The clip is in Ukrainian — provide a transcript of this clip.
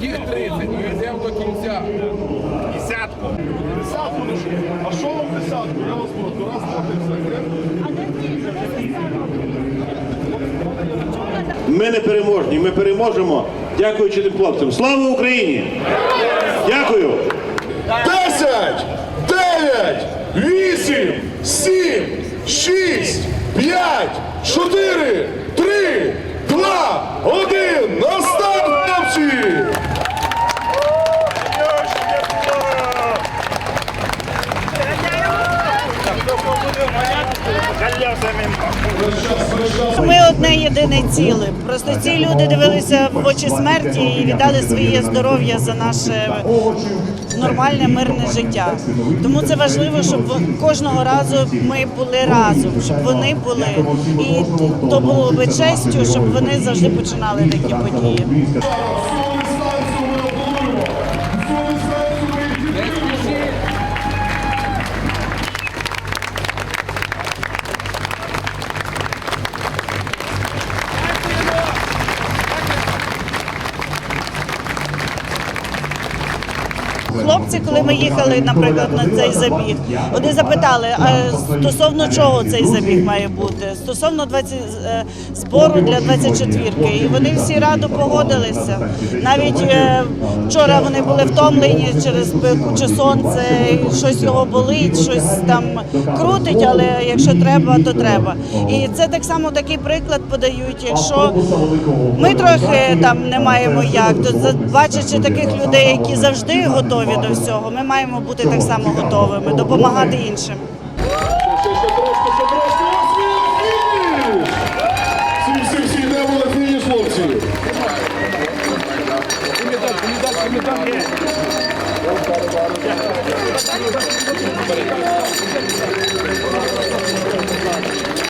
Яких 30? Ми йдемо до кінця. Десятку. Десятку лише. А що вам десятку? Я вас прошу. Раз, два, три, все. Ми не переможні, ми переможемо, дякуючи тим хлопцям. Слава Україні! Дякую! Десять, дев'ять, вісім, сім, шість, п'ять, чотири, три, два, один. На старт, хлопці! Ми одне єдине ціле. Просто ці люди дивилися в очі смерті і віддали своє здоров'я за наше нормальне мирне життя. Тому це важливо, щоб кожного разу ми були разом, щоб вони були. І то було би честю, щоб вони завжди починали такі події. Хлопці, коли ми їхали, наприклад, на цей забіг, вони запитали, а стосовно чого цей забіг має бути? Стосовно 20, е, збору для 24-ки. І вони всі радо погодилися. Навіть е, вчора вони були втомлені через пекуче сонце, щось його болить, щось там крутить, але якщо треба, то треба. І це так само такий приклад подають. Якщо ми трохи там не маємо як, то бачачи таких людей, які завжди готові до всього, ми маємо бути так само готовими, допомагати іншим. Ще,